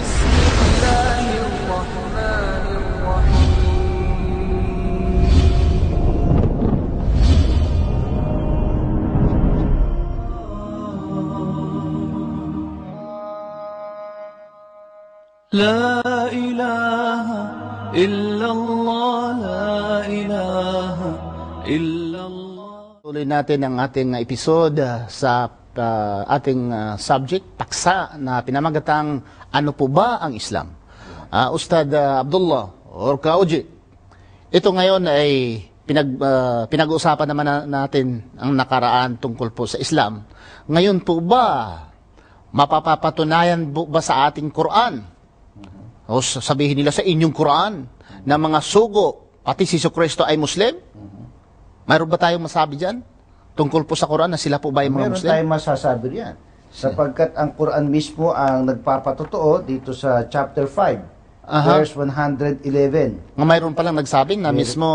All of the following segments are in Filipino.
بسم الله الرحمن الرحيم لا إله إلا الله لا إله إلا الله Tuloy natin ang ating episode uh, sa uh, ating uh, subject, paksa na pinamagatang ano po ba ang Islam? Uh, Ustad uh, Abdullah or Kauji, ito ngayon ay pinag, uh, pinag-uusapan naman na, natin ang nakaraan tungkol po sa Islam. Ngayon po ba, mapapapatunayan ba sa ating Quran? O sabihin nila sa inyong Quran na mga sugo, pati si Kristo ay Muslim? Mayroon ba tayong masabi dyan? Tungkol po sa Quran na sila po ba ay mga Meron Muslim? tayong masasabi riyan. Sapagkat ang Quran mismo ang nagpapatotoo dito sa chapter 5, Aha. verse 111, Nga mayroon palang nagsabi na mismo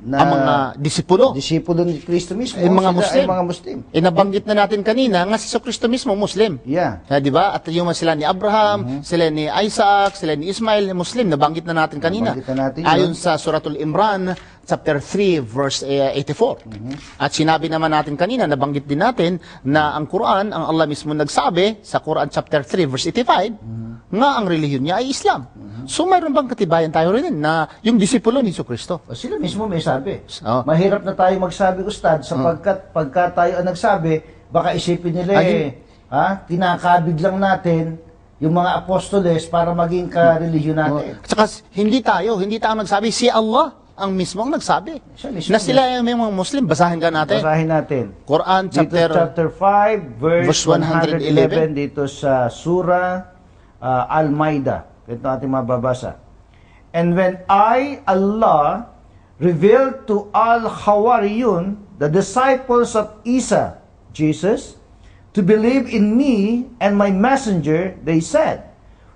na ang mga disipulo, disipulo ni Kristo mismo, ay mga sila Muslim. ay mga Muslim. Eh, nabanggit na natin kanina nga si Kristo mismo Muslim. Yeah. Ah, di ba? At yung sila ni Abraham, sila ni Isaac, sila ni Ismail, Muslim, nabanggit na natin kanina. Nabanggit na natin Ayon yun. sa Suratul Imran, chapter 3, verse eh, 84. At sinabi naman natin kanina, nabanggit din natin na ang Quran, ang Allah mismo nagsabi sa Quran chapter 3, verse 85, nga ang relihiyon niya ay Islam. So mayroon bang katibayan tayo rin na yung disipulo ni Kristo? O sila mismo may sabi. Oh. Mahirap na tayo magsabi, Ustad, sapagkat pagka tayo ang nagsabi, baka isipin nila Ay, eh, ha, tinakabig lang natin yung mga apostoles para maging ka-relihiyon natin. At saka hindi tayo, hindi tayo nagsabi, si Allah ang mismo ang nagsabi. Siya mismo. Na sila ay may mga Muslim, basahin ka natin. Basahin natin. Quran Dito chapter, chapter 5, verse, verse 111. 111, dito sa Surah uh, Al-Maida. Ito ating mababasa. And when I, Allah, revealed to Al-Hawariyun, the disciples of Isa, Jesus, to believe in me and my messenger, they said,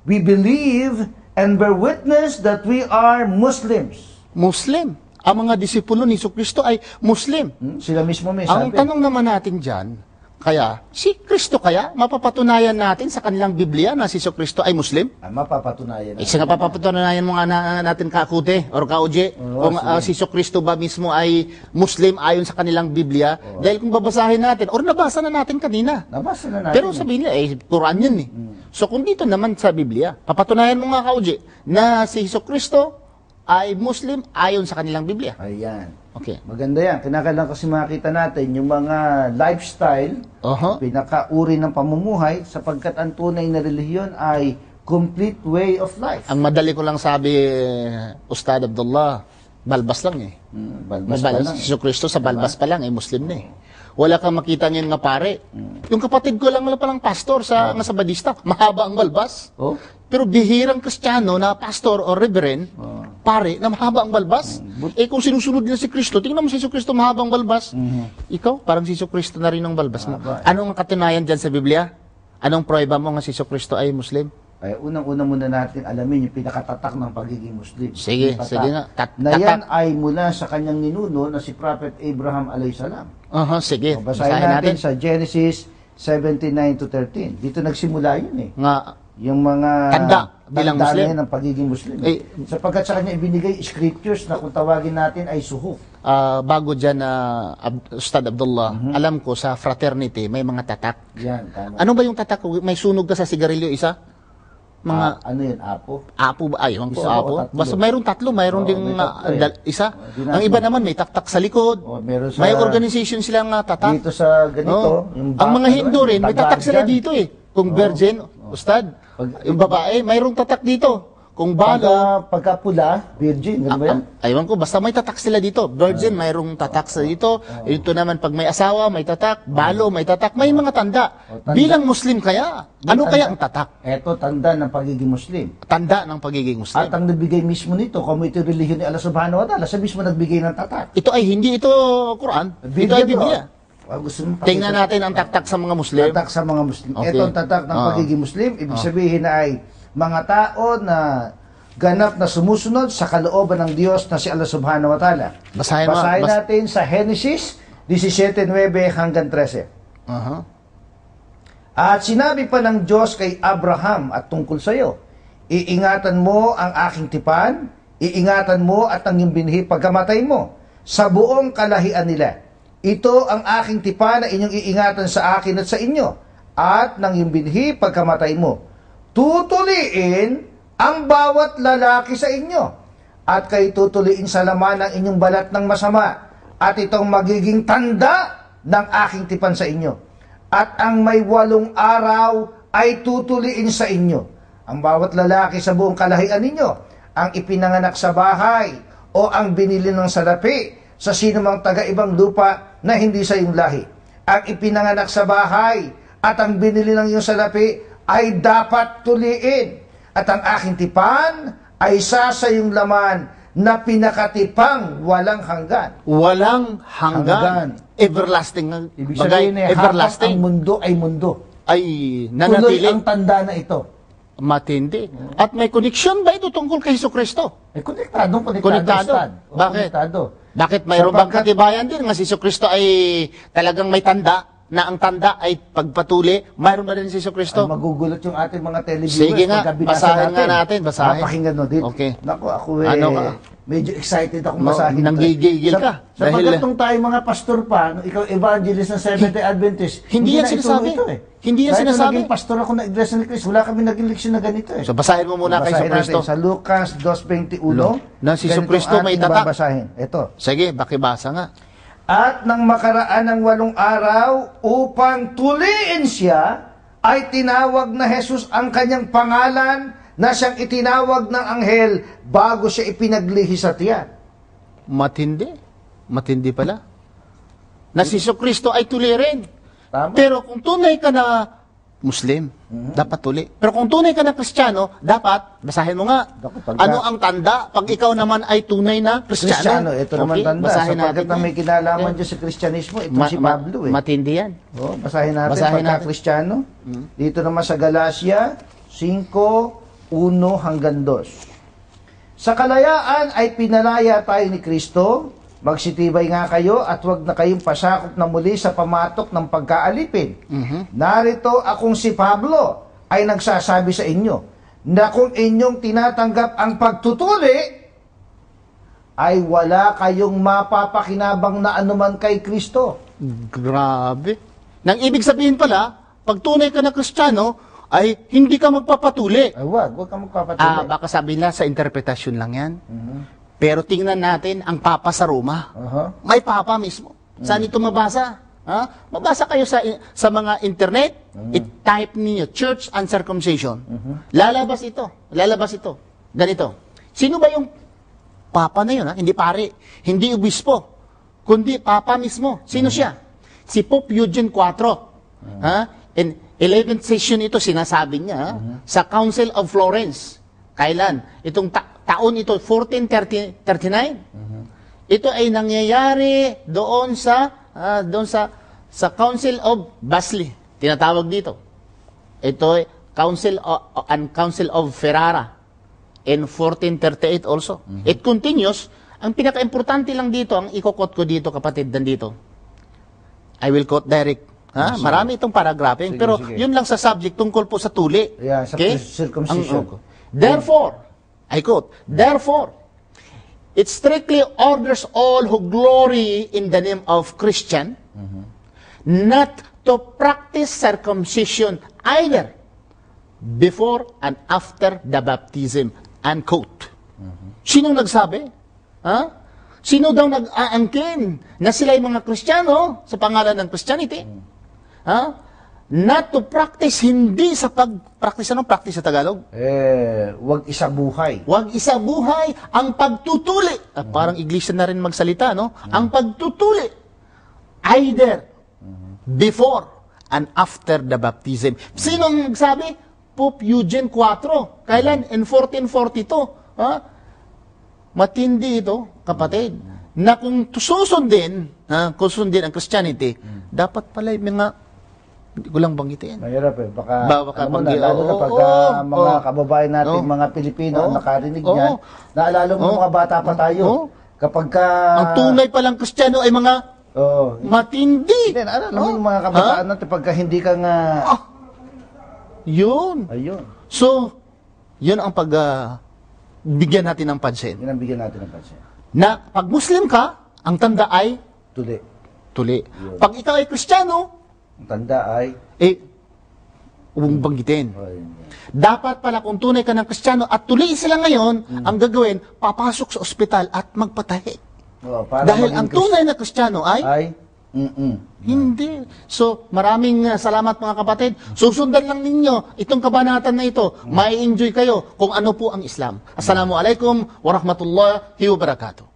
We believe and bear witness that we are Muslims. Muslim. Ang mga disipulo ni Kristo ay Muslim. Hmm? Sila mismo may Ang sabi. tanong naman natin dyan, kaya, si Kristo kaya, mapapatunayan natin sa kanilang Biblia na si Kristo ay Muslim? Ah, mapapatunayan Isa nga papapatunayan mo nga na, natin kakute or kauje Oo, kung ah, si Kristo ba mismo ay Muslim ayon sa kanilang Biblia. Dahil kung babasahin natin, or nabasa na natin kanina. Nabasa na natin. Pero sabihin nila, eh, Quran yun eh. So kung dito naman sa Biblia, papatunayan mo nga kauji na si Kristo ay Muslim ayon sa kanilang Biblia. Ayan. Okay. Maganda yan. Kinakailangan kasi makita natin yung mga lifestyle, Oho. pinakauri ng pamumuhay, sapagkat ang tunay na relihiyon ay complete way of life. Ang madali ko lang sabi, eh, Ustad Abdullah, balbas lang eh. Mm, balbas pa Balbas, lang. si Kristo sa balbas pa lang, eh, Muslim na eh. Wala kang makita ngayon nga pare. Yung kapatid ko lang lang palang pastor sa, nga sa Badista, mahaba ang balbas. Oh? Pero bihirang kristyano na pastor o reverend, pare, na mahaba ang balbas. Eh kung sinusunod nila si Kristo, tingnan mo si Kristo mahabang balbas. Ikaw, parang si Kristo na rin ang balbas mo. Mahaba, eh. Anong katunayan dyan sa Biblia? Anong prueba mo nga si Kristo ay Muslim? Ay, unang-una muna natin alamin yung pinakatatak ng pagiging Muslim. Sige, tatak. sige nga. Tat- na yan ay mula sa kanyang ninuno na si Prophet Abraham alayhisalam. Aha, sige. O, Basahin Basahin natin, natin. sa Genesis 79 to 13. Dito nagsimula yun eh. Nga, Yung mga Tanda bilang Muslim. ng pagiging Muslim. Eh, Sapagkat sa kanya ibinigay scriptures na kung tawagin natin ay suhuf. ah, bago dyan, na Ustad Abdullah, alam ko sa fraternity, may mga tatak. Yan, tama. Ano ba yung tatak? May sunog ka sa sigarilyo isa? Mga Ah, ano yun, apo? apo ba? Ay, ko, apo. tatlo? Basta mayroong tatlo, mayroon Oo, ding may tatlo eh. dal- isa. Oh, di Ang iba naman may taktak sa likod. Oh, sa- may organization silang nga tatak. Dito sa ganito, Oo. yung Ang mga Hindu rin, may tatak sila dito eh. Kung virgin, ustad. Pag- yung babae, mayroong tatak dito. Kung balo, Pagka, pagka pula, virgin, ano ba yan? Ah, Aywan ko, basta may tatak sila dito. Virgin, mayroong tatak sa dito. Ito naman, pag may asawa, may tatak. Balo, may tatak. May mga tanda. Oh, tanda. Bilang Muslim kaya, ano tanda. kaya ang tatak? Eto, tanda ng pagiging Muslim. Tanda ng pagiging Muslim. At ang nagbigay mismo nito, kung ito yung relihiyon ni Allah subhanahu wa ta'ala, siya mismo nagbigay ng tatak. Ito ay hindi ito Quran. Ito ay Biblia. Ah, gusto mo Tingnan natin ang taktak sa mga Muslim. Tatak sa mga Muslim. Okay. Ito ang tatak ng Ah. pagiging Muslim. Ibig sabihin na ay mga tao na ganap na sumusunod sa kalooban ng Diyos na si Allah subhanahu wa ta'ala. Basahin mo, bas- natin sa Genesis 17.9 hanggang 13. Aha. At sinabi pa ng Diyos kay Abraham at tungkol sa iyo, Iingatan mo ang aking tipan, iingatan mo at ang iyong binhi pagkamatay mo sa buong kalahian nila. Ito ang aking tipan na inyong iingatan sa akin at sa inyo at ng iyong binhi pagkamatay mo. Tutuliin ang bawat lalaki sa inyo at kayo tutuliin sa laman ng inyong balat ng masama at itong magiging tanda ng aking tipan sa inyo. At ang may walong araw ay tutuliin sa inyo. Ang bawat lalaki sa buong kalahian ninyo, ang ipinanganak sa bahay o ang binili ng salapi sa sinumang taga-ibang lupa na hindi sa iyong lahi. Ang ipinanganak sa bahay at ang binili ng iyong salapi ay dapat tuliin. At ang aking tipan ay isa sa iyong laman na pinakatipang walang hanggan. Walang hanggan. Hanggan. Everlasting. Ibig bagay, sabihin eh, habang everlasting. ang mundo ay mundo. ay Tuloy nanatili. ang tanda na ito. Matindi. At may connection ba ito tungkol kay Kristo? Eh, konektado, konektado. Konektado. Stan. Bakit? Konektado. Bakit mayroon bang Sapagkat- katibayan din nga si Kristo ay talagang may tanda na ang tanda ay pagpatuli, mayroon ba rin si Hesus Ay, Kristo? magugulat yung ating mga televiewers. Sige nga, pagka binasa basahin nga natin, basahin. Mapakinggan no, dito. Okay. Naku, ako eh, Ano ka? Medyo excited ako No, basahin. to. nanggigigil ka. Sa Dahil- pagkat nung tayo mga pastor pa, nung ikaw evangelist ng Seventh-day Adventist, hindi yan na sinasabi. ito eh. Hindi yan Kahit sinasabi. naging pastor ako na Iglesia ni Cristo, wala kami naging leksyon na ganito eh. So basahin mo muna kay Basahin Kristo. natin sa Lucas 2.21. Na si ang may tatak. babasahin. Ito. Sige, bakibasa nga. At nang makaraan ng walong araw, upang tuliin siya, ay tinawag na Jesus ang kanyang pangalan na siyang itinawag ng anghel bago siya ipinaglihi sa tiyan. Matindi. Matindi pala. Na si Kristo ay tuli rin. Tama? Pero kung tunay ka na Muslim, dapat tuli. Pero kung tunay ka na Kristiyano, dapat, basahin mo nga, pagka- ano ang tanda pag ikaw naman ay tunay na Kristiyano? Kristyano, ito naman Okay, tanda. Basahin Sapagkat na may kinalaman Okay. dyan sa Kristyanismo, ito Ma- si Pablo eh. Matindi yan. Oh, basahin natin Basahin pagka natin. Hmm. Kristiyano. Dito naman sa Galacia 5, 1 hanggang 2. Sa kalayaan ay pinalaya tayo ni Kristo, magsitibay nga kayo at huwag na kayong pasakop na muli sa pamatok ng pagkaalipin. Mhm. Narito akong si Pablo ay nagsasabi sa inyo na kung inyong tinatanggap ang pagtutuli, ay wala kayong mapapakinabang na anuman kay Kristo. Grabe. Nang ibig sabihin pala, pag tunay ka na Kristiyano, ay hindi ka magpapatuli. Ay, wag, wag kang magpapatuloy. Ah, baka sabi nila sa interpretasyon lang yan. Pero tingnan natin ang Papa sa Roma. Aha. May Papa mismo. Saan ito mabasa? Ha? Mabasa kayo sa sa mga internet, i-type niyo church and circumcision. Lalabas ito. Lalabas ito. Ganito. Sino ba yung Papa na yun? Ha? Hindi pare. Hindi obispo. Kundi Papa mismo. Sino siya? Si Pope Eugene IV. Ha? In 11th session ito, sinasabi niya ha? sa Council of Florence. Kailan? Itong ta- taon ito, 1439. Ito ay nangyayari doon sa ah, doon sa sa Council of Basli. Tinatawag dito. Ito ay Council of, and Council of Ferrara in 1438 also. It continues. Ang pinaka-importante lang dito, ang ikokot ko dito, kapatid, nandito. I will quote direct. Ha? Marami itong paragraphing, Sige, pero sige. yun lang sa subject tungkol po sa tuli. Yeah, sa circumcision. Ang- therefore, I quote, therefore, it strictly orders all who glory in the name of Christian not to practice circumcision either before and after the baptism. Unquote. Sino nagsabi? Ha? Sino daw nag-aangkin na sila yung mga Kristiyano sa pangalan ng Christianity? Ha? Not to practice, hindi sa pag-practice. Anong practice sa Tagalog? Eh, wag isa buhay. Huwag isa buhay ang pagtutuli. Ah, parang iglesia na rin magsalita, no? Ang pagtutuli. Either before and after the baptism. Sino ang nagsabi? Pope Eugene IV. Kailan? In 1442. Ha? Matindi ito, kapatid. Na kung susundin, ha, kung susundin ang Christianity, dapat pala yung mga, hindi ko lang banggitin. Mahirap eh. Baka, Ba- baka alam mo na, lalo na oo, pag oo, ah, mga oo. kababayan natin, Oo. mga Pilipino Oo. nakarinig Oo. niyan, naalala mo Oo. mga bata pa tayo. Oo. Kapag ka... ang tunay palang Kristiyano ay mga Oo. matindi. Hindi, naalala mo yung mga kabataan natin, pagka hindi ka nga Yun. Ayun. So, yun ang pag ah, bigyan natin ng pansin. Yan ang bigyan natin ng pansin. Na pag Muslim ka, ang tanda ay Today. tuli. Pag ikaw ay Kristiyano, tanda ay... eh, huwag banggitin. Ayun. Dapat pala kung tunay ka ng Kristiyano at tuli sila ngayon, ang gagawin, papasok sa ospital at magpatahi. Oh, para Dahil ang tunay na Kristiyano ay Ay... Mm-mm. Hindi. So, maraming uh, salamat mga kapatid. Susundan lang ninyo itong kabanatan na ito. Mai-enjoy kayo kung ano po ang Islam. Assalamualaikum warahmatullahi wabarakatuh.